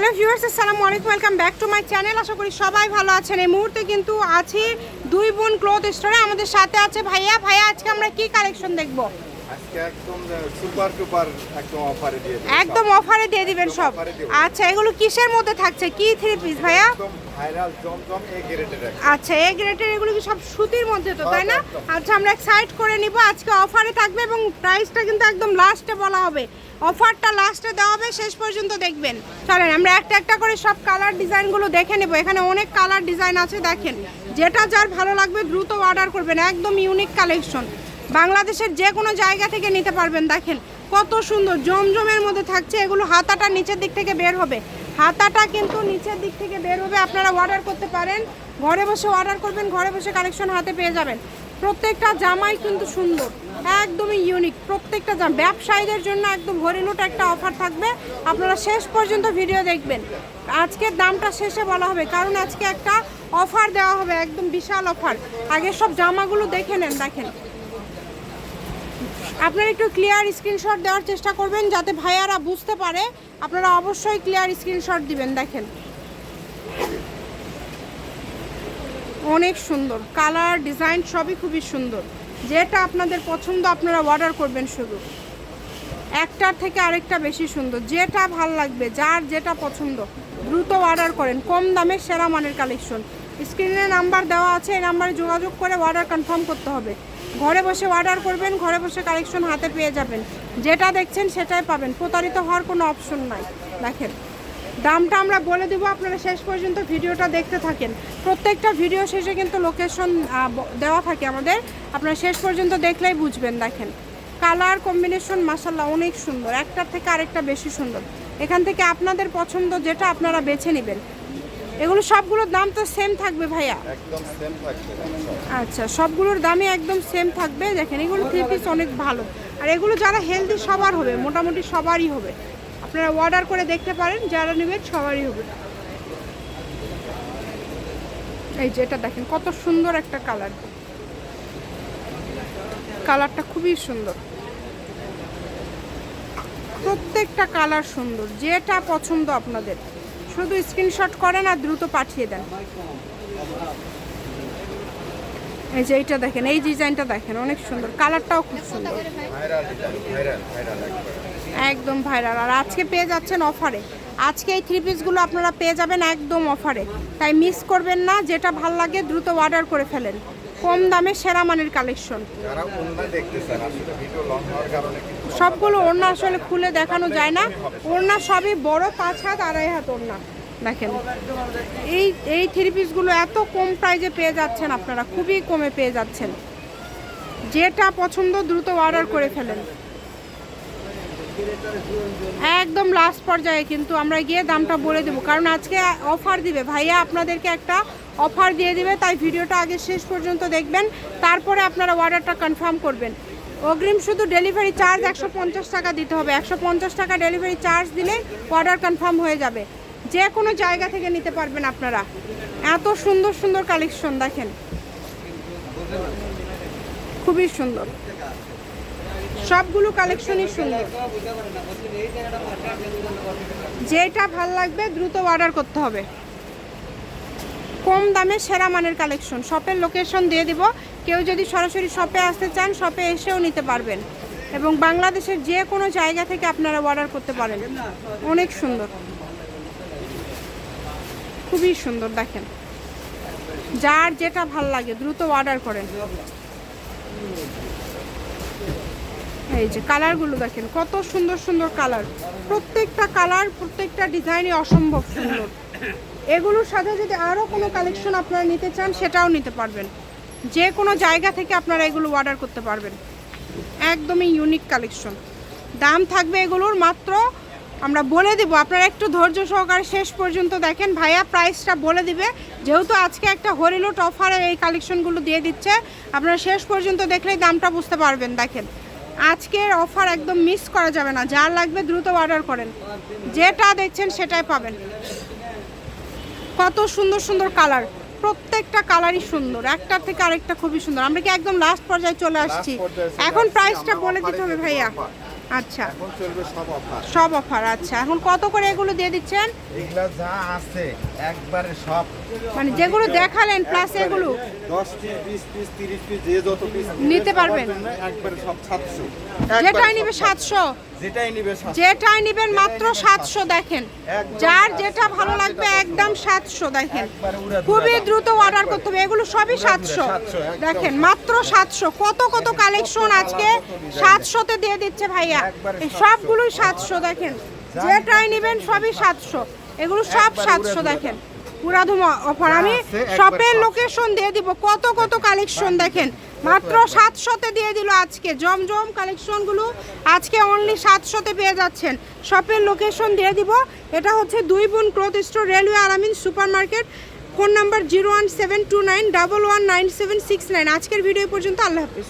Hello viewers আসসালামু আলাইকুম welcome back to my channel আশা করি সবাই ভালো আছেন। এই মুহূর্তে কিন্তু আছি দুই বোন ক্লথ স্টোরে আমাদের সাথে আছে ভাইয়া। ভাইয়া, আজকে আমরা কি কালেকশন দেখব? একদম অফারে দিয়ে দিবেন সব। এ। আচ্ছা এগুলো কিসের মধ্যে থাকছে? কি থ্রি পিস ভাইয়া? এ আচ্ছা এই গ্রেটের এগুলো কি সব সুতির মধ্যে তো তাই না? আচ্ছা আমরা এক সাইড করে নিব। আজকে অফারে থাকবে এবং প্রাইসটা কিন্তু একদম লাস্টে বলা হবে। অফারটা লাস্টে দেওয়া হবে শেষ পর্যন্ত দেখবেন। চলেন আমরা একটা একটা করে সব কালার ডিজাইনগুলো দেখে নেব। এখানে অনেক কালার ডিজাইন আছে দেখেন। যেটা যার ভালো লাগবে দ্রুত অর্ডার করবেন। একদম ইউনিক কালেকশন বাংলাদেশের যে কোনো জায়গা থেকে নিতে পারবেন দেখেন, কত সুন্দর, জমজমের মধ্যে থাকছে, এগুলো হাতাটা নিচের দিক থেকে বের হবে। হাতাটা কিন্তু নিচের দিক থেকে বের হবে, আপনারা অর্ডার করতে পারেন। ঘরে বসে অর্ডার করবেন, ঘরে বসে কালেকশন হাতে পেয়ে যাবেন। প্রত্যেকটা জামাই কিন্তু সুন্দর, একদমই ইউনিক প্রত্যেকটা জামা ব্যবসায়ীদের জন্য একদম হরিলুট একটা অফার থাকবে। আপনারা শেষ পর্যন্ত ভিডিও দেখবেন। আজকের দামটা শেষে বলা হবে, কারণ আজকে একটা অফার দেওয়া হবে, একদম বিশাল অফার আগে সব জামাগুলো দেখে নেন, দেখেন। আপনারা একটু ক্লিয়ার স্ক্রিনশট দেওয়ার চেষ্টা করবেন যাতে ভাইয়ারা বুঝতে পারে। আপনারা অবশ্যই ক্লিয়ার স্ক্রিনশট দিবেন, দেখেন। অনেক সুন্দর। কালার ডিজাইন সবই খুবই সুন্দর। যেটা আপনাদের পছন্দ আপনারা অর্ডার করবেন শুধু। একটার থেকে আরেকটা বেশি সুন্দর। যেটা ভালো লাগবে, যার যেটা পছন্দ, দ্রুত অর্ডার করেন। কম দামে সেরা মানের কালেকশন স্ক্রিনে নাম্বার দেওয়া আছে, এই নাম্বারে যোগাযোগ করে অর্ডার কনফার্ম করতে হবে। ঘরে বসে অর্ডার করবেন, ঘরে বসে কালেকশন হাতে পেয়ে যাবেন। যেটা দেখছেন সেটাই পাবেন। প্রতারিত হওয়ার কোনো অপশন নাই। দেখেন, দামটা আমরা বলে দেবো, আপনারা শেষ পর্যন্ত ভিডিওটা দেখতে থাকেন। প্রত্যেকটা ভিডিও শেষে কিন্তু লোকেশন দেওয়া থাকে আমাদের। আপনারা শেষ পর্যন্ত দেখলেই বুঝবেন, দেখেন। কালার কম্বিনেশন মাসাল্লাহ অনেক সুন্দর। একটার থেকে আরেকটা বেশি সুন্দর। এখান থেকে আপনাদের পছন্দ যেটা, আপনারা বেছে নেবেন। এগুলো সবগুলোর দাম তো সেম থাকবে ভাইয়া? একদম সেম থাকবে আচ্ছা সবগুলোর দামই একদম সেম থাকবে। দেখেন এগুলো থ্রি পিস অনেক ভালো। আর এগুলো যারা হেলদি সবার হবে মোটামুটি সবারই হবে। আপনারা অর্ডার করে দেখতে পারেন যারা নেবেন সবারই হবে। এই যে এটা দেখেন কত সুন্দর একটা কালার কালারটা খুবই সুন্দর। প্রত্যেকটা কালার সুন্দর যেটা পছন্দ আপনাদের। শুধু স্ক্রিনশট করেন আর দ্রুত পাঠিয়ে দেন। এই যে এইটা দেখেন, এই ডিজাইনটা দেখেন, অনেক সুন্দর। কালারটাও খুব সুন্দর। একদম ভাইরাল আর আজকে পেয়ে যাচ্ছেন অফারে। আজকে এই থ্রি পিসগুলো আপনারা পেয়ে যাবেন একদম অফারে। তাই মিস করবেন না, যেটা ভালো লাগে দ্রুত অর্ডার করে ফেলেন। কম দামে সেরা মানের কালেকশন কিন্তু সবগুলো ওড়না আসলে খুলে দেখানো যায় না। ওড়না সবই বড়, পাঁচ হাত, আড়াই হাত ওড়না। দেখেন, এই এই থ্রি পিসগুলো এত কম প্রাইজে পেয়ে যাচ্ছেন আপনারা, খুবই কমে পেয়ে যাচ্ছেন। যেটা পছন্দ দ্রুত অর্ডার করে ফেলেন। একদম লাস্ট পর্যায়ে কিন্তু আমরা গিয়ে দামটা বলে দেবো, কারণ আজকে অফার দিবে। ভাইয়া আপনাদেরকে একটা অফার দিয়ে দিবে, তাই ভিডিওটা আগে শেষ পর্যন্ত দেখবেন, তারপরে আপনারা অর্ডারটা কনফার্ম করবেন। অগ্রিম শুধু ডেলিভারি চার্জ একশো পঞ্চাশ টাকা দিতে হবে। একশো পঞ্চাশ টাকা ডেলিভারি চার্জ দিলে অর্ডার কনফার্ম হয়ে যাবে। যে কোনো জায়গা থেকে নিতে পারবেন আপনারা। এত সুন্দর সুন্দর কালেকশন দেখেন। খুবই সুন্দর। সবগুলো কালেকশনই সুন্দর। যেটা ভালো লাগবে দ্রুত অর্ডার করতে হবে। কম দামে সেরা মানের কালেকশন শপের লোকেশন দিয়ে দিব। কেউ যদি সরাসরি শপে আসতে চান, শপে এসেও নিতে পারবেন। এবং বাংলাদেশের যে কোনো জায়গা থেকে আপনারা অর্ডার করতে পারেন। অনেক সুন্দর। খুবই সুন্দর, দেখেন। যার যেটা ভালো লাগে, দ্রুত অর্ডার করেন। এই যে কালারগুলো দেখেন, কত সুন্দর সুন্দর কালার। প্রত্যেকটা কালার, প্রত্যেকটা ডিজাইনই অসম্ভব সুন্দর। এগুলোর সাথে যদি আরও কোনো কালেকশন আপনারা নিতে চান, সেটাও নিতে পারবেন। যে কোনো জায়গা থেকে আপনারা এগুলো অর্ডার করতে পারবেন। একদমই ইউনিক কালেকশন দাম থাকবে এগুলোর মাত্র, আমরা বলে দিব, আপনারা একটু ধৈর্য সহকারে শেষ পর্যন্ত দেখেন। ভাইয়া প্রাইসটা বলে দিবে। যেহেতু আজকে একটা হরিলোট অফারে এই কালেকশনগুলো দিয়ে দিচ্ছে, আপনারা শেষ পর্যন্ত দেখলেই দামটা বুঝতে পারবেন। দেখেন, আজকের অফার একদম মিস করা যাবে না। যা লাগবে দ্রুত অর্ডার করেন। যেটা দেখছেন সেটাই পাবেন। কত সুন্দর সুন্দর কালার প্রত্যেকটা কালারই সুন্দর একটার থেকে আরেকটা খুবই সুন্দর। আমরা কি একদম লাস্ট পর্যায়ে চলে আসছি? এখন প্রাইসটা বলে দিতে হবে ভাইয়া। আচ্ছা। এখন চলবে সব অফার সব অফার আচ্ছা। এখন কত করে এগুলো দিয়ে দিচ্ছেন? এগুলা যা আছে একবারে সব। মানে যেগুলো দেখালেন প্লাস এগুলো? দশ পিস বিশ পিস তিরিশ পিস যে যত পিস নিতে পারবেন। একবারে সব সাতশো। যেটাই নিবে সাতশো। যেটাই নিবেন মাত্র সাতশো দেখেন। যার যেটা ভালো লাগবে একদম সাতশো দেখেন। খুবই দ্রুত অর্ডার করতে হবে। এগুলো সবই সাতশো। দেখেন মাত্র সাতশো। কত কত কালেকশন আজকে সাতশোতে দিয়ে দিচ্ছে ভাইয়া। একবারে এই 700 সবগুলোই সাতশো দেখেন। যেটাই নিবেন সবই সাতশো। এগুলো সব সাতশো দেখেন। পুরাধুম অফার। আমি শপের লোকেশন দিয়ে দিব। কত কত কালেকশন দেখেন। মাত্র সাতশোতে দিয়ে দিল আজকে। জমজম কালেকশনগুলো আজকে অনলি সাতশোতে পেয়ে যাচ্ছেন। শপের লোকেশন দিয়ে দিব। এটা হচ্ছে দুই বোন cloth store railway আরামিন supermarket phone number zero one seven two nine double one nine seven six nine. আজকের ভিডিও পর্যন্ত। আল্লাহ হাফিজ।